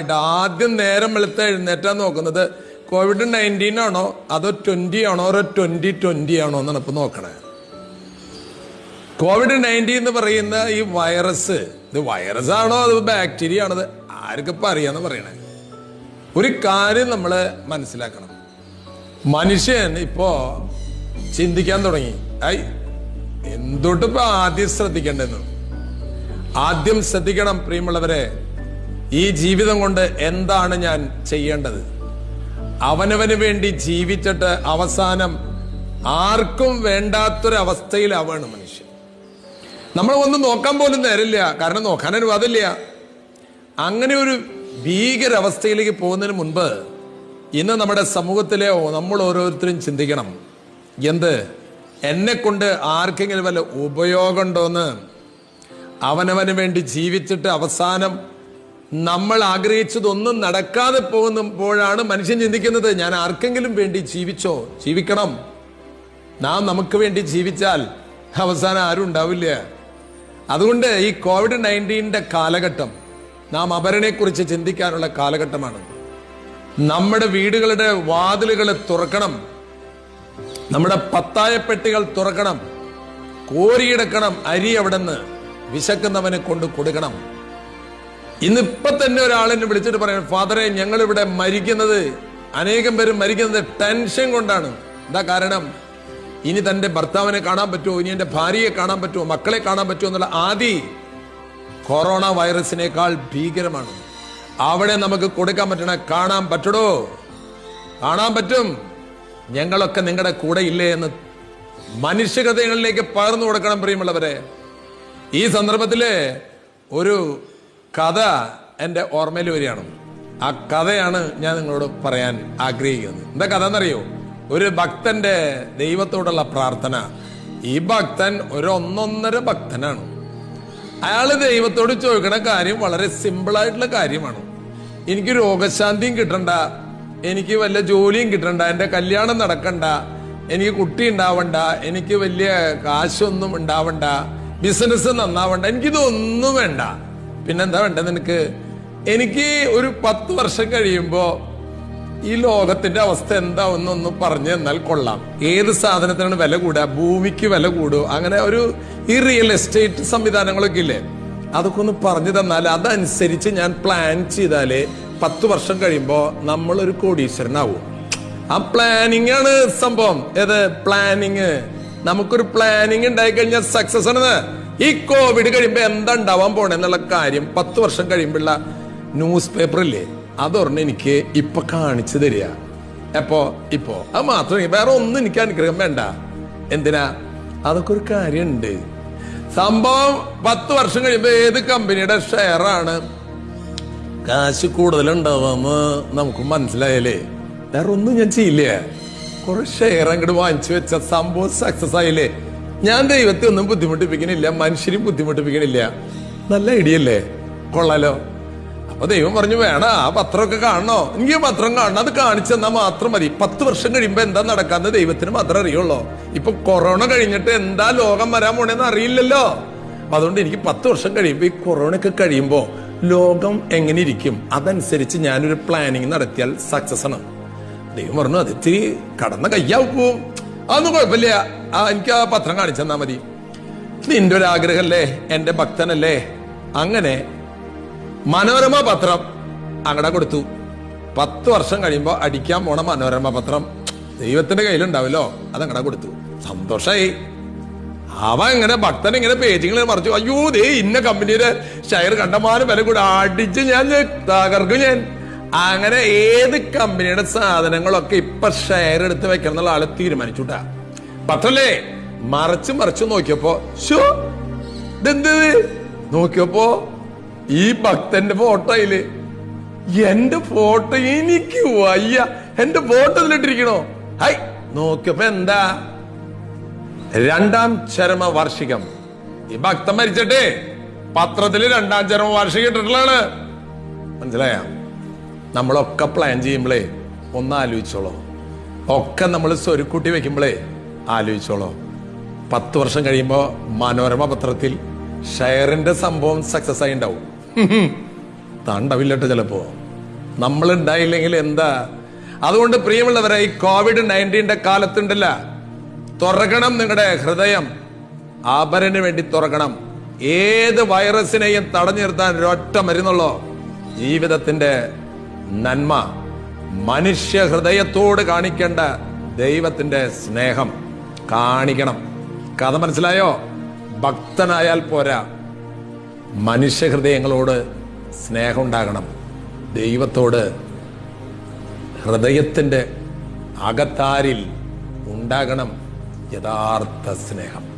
ആദ്യം നേരം വെളുത്ത് എഴുന്നേറ്റാൻ നോക്കുന്നത് കോവിഡ് നയന്റീൻ ആണോ? അതോ ട്വന്റി ആണോ? അതോ ട്വന്റി ട്വന്റി ആണോ എന്നാണ് ഇപ്പൊ നോക്കണേ. കോവിഡ് നയന്റീൻ എന്ന് പറയുന്ന ഈ വൈറസ് ഇത് വൈറസ് ആണോ അത് ബാക്ടീരിയ ആണോ അത് ആർക്കും ഇപ്പൊ അറിയാന്ന് പറയണേ? ഒരു കാര്യം നമ്മൾ മനസ്സിലാക്കണം. മനുഷ്യൻ ഇപ്പോ ചിന്തിക്കാൻ തുടങ്ങി. ഐ എന്തൊട്ട് ഇപ്പൊ ആദ്യം ശ്രദ്ധിക്കേണ്ടെന്ന് ആദ്യം ശ്രദ്ധിക്കണം പ്രിയമുള്ളവരെ ഈ ജീവിതം കൊണ്ട് എന്താണ് ഞാൻ ചെയ്യേണ്ടത്? അവനവന് വേണ്ടി ജീവിച്ചിട്ട് അവസാനം ആർക്കും വേണ്ടാത്തൊരവസ്ഥയിലാവാണ് മനുഷ്യൻ. നമ്മൾ ഒന്നും നോക്കാൻ പോലും നേരില്ല കാരണം നോക്കാൻ അനുവാദമില്ല. അങ്ങനെ ഒരു ഭീകരാവസ്ഥയിലേക്ക് പോകുന്നതിന് മുൻപ് ഇന്ന് നമ്മുടെ സമൂഹത്തിലെ നമ്മൾ ഓരോരുത്തരും ചിന്തിക്കണം. എന്ത്? എന്നെ കൊണ്ട് ആർക്കെങ്കിലും വല്ല ഉപയോഗമുണ്ടോന്ന്? അവനവന് വേണ്ടി ജീവിച്ചിട്ട് അവസാനം നമ്മൾ ആഗ്രഹിച്ചതൊന്നും നടക്കാതെ പോകുമ്പോഴാണ് മനുഷ്യൻ ചിന്തിക്കുന്നത്. ഞാൻ ആർക്കെങ്കിലും വേണ്ടി ജീവിച്ചോ? ജീവിക്കണം. നാം നമുക്ക് വേണ്ടി ജീവിച്ചാൽ അവസാനം ആരും ഉണ്ടാവില്ല. അതുകൊണ്ട് ഈ കോവിഡ് നയന്റീന്റെ കാലഘട്ടം നാം അപരനെക്കുറിച്ച് ചിന്തിക്കാനുള്ള കാലഘട്ടമാണ്. നമ്മുടെ വീടുകളുടെ വാതിലുകൾ തുറക്കണം. നമ്മുടെ പത്തായ പെട്ടികൾ തുറക്കണം. കോരിയെടുക്കണം അരി അവിടെ നിന്ന് വിശക്കുന്നവനെ കൊണ്ട് കൊടുക്കണം. ഇന്നിപ്പൊ തന്നെ ഒരാൾ എന്നെ വിളിച്ചിട്ട് പറയാം ഫാദറെ ഞങ്ങൾ ഇവിടെ മരിക്കുന്നത് അനേകം പേരും മരിക്കുന്നത് ടെൻഷൻ കൊണ്ടാണ്. എന്താ കാരണം? ഇനി തന്റെ ഭർത്താവിനെ കാണാൻ പറ്റുമോ? ഇനി എന്റെ ഭാര്യയെ കാണാൻ പറ്റുമോ? മക്കളെ കാണാൻ പറ്റുമോ എന്നുള്ള ആദി കൊറോണ വൈറസിനേക്കാൾ ഭീകരമാണ്. അവിടെ നമുക്ക് കൊടുക്കാൻ പറ്റണ കാണാൻ പറ്റടോ? കാണാൻ പറ്റും. ഞങ്ങളൊക്കെ നിങ്ങളുടെ കൂടെ ഇല്ലേ എന്ന് മനുഷ്യകഥകളിലേക്ക് പകർന്നു കൊടുക്കണം പ്രിയമുള്ളവരെ. ഈ സന്ദർഭത്തിൽ ഒരു കഥ എന്റെ ഓർമ്മയിൽ വരികയാണ്. ആ കഥയാണ് ഞാൻ നിങ്ങളോട് പറയാൻ ആഗ്രഹിക്കുന്നത്. എന്താ കഥ എന്നറിയോ? ഒരു ഭക്തന്റെ ദൈവത്തോടുള്ള പ്രാർത്ഥന. ഈ ഭക്തൻ ഒരു ഒന്നൊന്നര ഭക്തനാണ്. അയാൾ ദൈവത്തോട് ചോദിക്കണ കാര്യം വളരെ സിമ്പിൾ ആയിട്ടുള്ള കാര്യമാണ്. എനിക്ക് രോഗശാന്തിയും കിട്ടണ്ട. എനിക്ക് വല്ല ജോലിയും കിട്ടണ്ട. എന്റെ കല്യാണം നടക്കണ്ട. എനിക്ക് കുട്ടി ഉണ്ടാവണ്ട. എനിക്ക് വലിയ കാശൊന്നും ഉണ്ടാവണ്ട. ബിസിനസ് നന്നാവണ്ട. എനിക്കിതൊന്നും വേണ്ട. പിന്നെന്താ വേണ്ടത് നിനക്ക്? എനിക്ക് ഒരു പത്ത് വർഷം കഴിയുമ്പോ ഈ ലോകത്തിന്റെ അവസ്ഥ എന്താവുന്നൊന്ന് പറഞ്ഞു തന്നാൽ കൊള്ളാം. ഏത് സാധനത്തിനാണ് വില കൂടുക ഭൂമിക്ക് വില കൂടുക അങ്ങനെ ഒരു ഈ റിയൽ എസ്റ്റേറ്റ് സംവിധാനങ്ങളൊക്കെ ഇല്ലേ? അതൊക്കെ ഒന്ന് പറഞ്ഞു തന്നാൽ അതനുസരിച്ച് ഞാൻ പ്ലാൻ ചെയ്താലേ പത്ത് വർഷം കഴിയുമ്പോ നമ്മളൊരു കോടീശ്വരനാവും. ആ പ്ലാനിങ് ആണ് സംഭവം. ഏത്? പ്ലാനിങ് നമുക്കൊരു പ്ലാനിങ് ഉണ്ടായി കഴിഞ്ഞാൽ സക്സസ് ആണ് ഈ കോവിഡ് കഴിയുമ്പോ എന്താ ഉണ്ടാവാൻ പോണെന്നുള്ള കാര്യം പത്ത് വർഷം കഴിയുമ്പോഴുള്ള ന്യൂസ് പേപ്പർ ഇല്ലേ? അതൊരെണ്ണം എനിക്ക് ഇപ്പൊ കാണിച്ചു തരിക. എപ്പോ ഇപ്പോ അത് മാത്രമേ വേറെ ഒന്നും എനിക്ക് അനുഗ്രഹം വേണ്ട. എന്തിനാ? അതൊക്കെ ഒരു കാര്യമുണ്ട് സംഭവം പത്ത് വർഷം കഴിയുമ്പോ ഏത് കമ്പനിയുടെ ഷെയറാണ് കാശ് കൂടുതലുണ്ടാവാന്ന് നമുക്ക് മനസ്സിലായല്ലേ? വേറെ ഒന്നും ഞാൻ ചെയ്യില്ലേ. കുറെ ഷെയർ അങ്ങോട്ട് വാങ്ങിച്ചു വെച്ച സംഭവം സക്സസ് ആയില്ലേ? ഞാൻ ദൈവത്തെ ഒന്നും ബുദ്ധിമുട്ടിപ്പിക്കണില്ല മനുഷ്യരും ബുദ്ധിമുട്ടിപ്പിക്കണില്ല. നല്ല ഐഡിയല്ലേ കൊള്ളാലോ. അപ്പൊ ദൈവം പറഞ്ഞു വേണ ആ പത്രമൊക്കെ കാണണോ? എനിക്ക് പത്രം കാണണം അത് കാണിച്ചു തന്നാൽ മാത്രം മതി. പത്ത് വർഷം കഴിയുമ്പോ എന്താ നടക്കാന്ന് ദൈവത്തിന് മാത്രം അറിയുള്ളൂ. ഇപ്പൊ കൊറോണ കഴിഞ്ഞിട്ട് എന്താ ലോകം വരാൻ പോണേന്ന് അറിയില്ലല്ലോ. അതുകൊണ്ട് എനിക്ക് പത്ത് വർഷം കഴിയുമ്പോ ഈ കൊറോണ ഒക്കെ കഴിയുമ്പോ ലോകം എങ്ങനെ ഇരിക്കും? അതനുസരിച്ച് ഞാനൊരു പ്ലാനിങ് നടത്തിയാൽ സക്സസ് ആണ്. ദൈവം പറഞ്ഞു അത് ഇത്തിരി കടന്ന കയ്യാവും. അതൊന്നും കുഴപ്പമില്ല. എനിക്ക് ആ പത്രം കാണിച്ചു തന്നാ മതി. നിന്റെ ഒരു ആഗ്രഹമല്ലേ എന്റെ ഭക്തനല്ലേ? അങ്ങനെ മനോരമ പത്രം അങ്ങടെ കൊടുത്തു. പത്ത് വർഷം കഴിയുമ്പോ അടിക്കാൻ പോണ മനോരമ പത്രം ദൈവത്തിന്റെ കയ്യിലുണ്ടാവല്ലോ അത് അങ്ങടെ കൊടുത്തു. സന്തോഷായി. അവൻ ഇങ്ങനെ ഭക്തൻ ഇങ്ങനെ പേജിങ്ങൾ മറിച്ചു. അയ്യോ ദേ ഇന്ന കമ്പനിയുടെ ഷെയർ കണ്ടമാനം വില കൂടെ. അടിച്ച് ഞാൻ തകർക്കും ഞാൻ. അങ്ങനെ ഏത് കമ്പനിയുടെ സാധനങ്ങളൊക്കെ ഇപ്പൊ ഷെയർ എടുത്ത് വെക്കണം എന്നുള്ള ആൾ തീരുമാനിച്ചുട്ടാ. പത്രല്ലേ മറിച്ച് മറിച്ച് നോക്കിയപ്പോ ഷോ ഇതെന്ത്? നോക്കിയപ്പോ ഈ ഭക്തന്റെ ഫോട്ടോയിൽ എന്റെ ഫോട്ടോ എനിക്ക് വയ്യ. എന്റെ ഫോട്ടോ ഇതിലിട്ടിരിക്കണോ? ഹൈ നോക്കിയപ്പോ എന്താ? രണ്ടാം ചരമ വാർഷികം. ഈ ഭക്തൻ മരിച്ചിട്ടേ പത്രത്തിൽ രണ്ടാം ചരമ വാർഷികം ഇട്ടിട്ടുള്ളതാണ്. മനസ്സിലായ? നമ്മളൊക്കെ പ്ലാൻ ചെയ്യുമ്പോഴേ ഒന്ന് ആലോചിച്ചോളോ ഒക്കെ നമ്മൾ സ്വരുക്കൂട്ടി വെക്കുമ്പോഴേ ആലോചിച്ചോളോ. പത്ത് വർഷം കഴിയുമ്പോൾ മനോരമ പത്രത്തിൽ ഷെയറിന്റെ സംഭവം സക്സസ് ആയി ഉണ്ടാവും. താണ്ടാവില്ലട്ടോ ചിലപ്പോ. നമ്മൾ ഉണ്ടായില്ലെങ്കിൽ എന്താ? അതുകൊണ്ട് പ്രിയമുള്ളവരെ ഈ കോവിഡ് നയന്റീന്റെ കാലത്തുണ്ടല്ല. തുറക്കണം നിങ്ങളുടെ ഹൃദയം. ആഭരന് വേണ്ടി തുറക്കണം. ഏത് വൈറസിനെയും തടഞ്ഞു നിർത്താൻ ഒരൊറ്റ മരുന്നുള്ളോ. ജീവിതത്തിന്റെ നന്മ മനുഷ്യ ഹൃദയത്തോട് കാണിക്കേണ്ട ദൈവത്തിന്റെ സ്നേഹം കാണിക്കണം. കഥ മനസ്സിലായോ? ഭക്തനായാൽ പോരാ മനുഷ്യ ഹൃദയങ്ങളോട് സ്നേഹം ഉണ്ടാകണം ദൈവത്തോട് ഹൃദയത്തിന്റെ അകത്താരിൽ ഉണ്ടാകണം യഥാർത്ഥ സ്നേഹം.